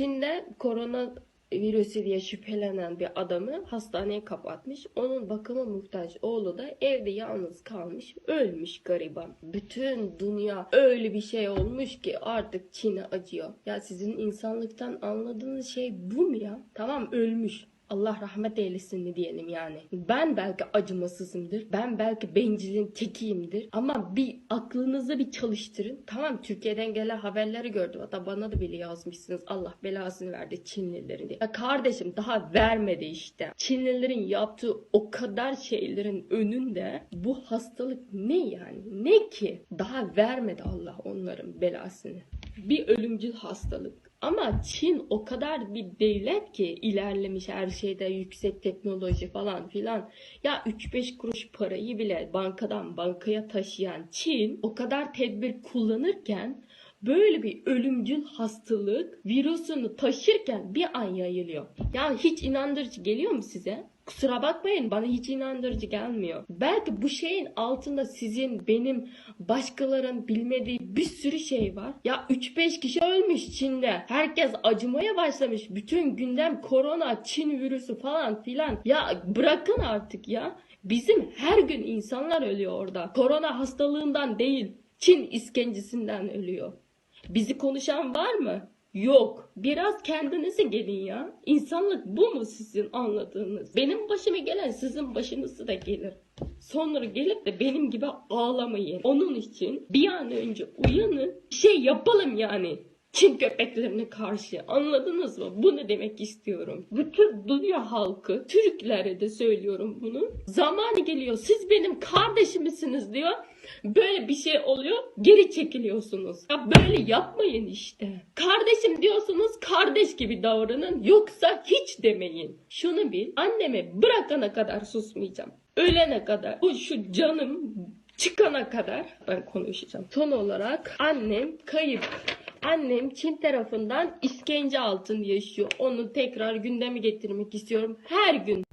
Çin'de korona virüsü diye şüphelenen bir adamı hastaneye kapatmış. Onun bakıma muhtaç oğlu da evde yalnız kalmış. Ölmüş gariban. Bütün dünya öyle bir şey olmuş ki artık Çin'e acıyor. Ya sizin insanlıktan anladığınız şey bu mu ya? Tamam ölmüş. Allah rahmet eylesin mi diyelim yani. Ben belki acımasızımdır. Ben belki bencilin tekiyimdir. Ama bir aklınızı bir çalıştırın. Tamam Türkiye'den gelen haberleri gördüm. Hatta bana da bile yazmışsınız. Allah belasını verdi Çinlilerin diye. Ya kardeşim daha vermedi işte. Çinlilerin yaptığı o kadar şeylerin önünde bu hastalık ne yani? Ne ki? Daha vermedi Allah onların belasını. Bir ölümcül hastalık. Ama Çin o kadar bir devlet ki ilerlemiş her şeyde yüksek teknoloji falan filan. Ya 3-5 kuruş parayı bile bankadan bankaya taşıyan Çin o kadar tedbir kullanırken böyle bir ölümcül hastalık virüsünü taşırken bir an yayılıyor. Yani hiç inandırıcı geliyor mu size? Kusura bakmayın bana hiç inandırıcı gelmiyor. Belki bu şeyin altında sizin, benim, başkaların bilmediği bir sürü şey var. Ya 3-5 kişi ölmüş Çin'de. Herkes acımaya başlamış. Bütün gündem korona, Çin virüsü falan filan. Ya bırakın artık ya. Bizim her gün insanlar ölüyor orada. Korona hastalığından değil, Çin iskencesinden ölüyor. Bizi konuşan var mı? Yok. Biraz kendinize gelin ya. İnsanlık bu mu sizin anladığınız? Benim başıma gelen sizin başınıza da gelir. Sonra gelip de benim gibi ağlamayın. Onun için bir an önce uyanın. Bir şey yapalım yani. Çin köpeklerine karşı anladınız mı? Bu ne demek istiyorum? Bütün dünya halkı, Türklere de söylüyorum bunu. Zamanı geliyor. Siz benim kardeşimsiniz diyor. Böyle bir şey oluyor. Geri çekiliyorsunuz. Ya böyle yapmayın işte. Kardeşim diyorsunuz kardeş gibi davranın. Yoksa hiç demeyin. Şunu bil. Annemi bırakana kadar susmayacağım. Ölene kadar. Bu şu canım çıkana kadar ben konuşacağım. Son olarak annem kayıp. Annem Çin tarafından işkence altında yaşıyor. Onu tekrar gündeme getirmek istiyorum. Her gün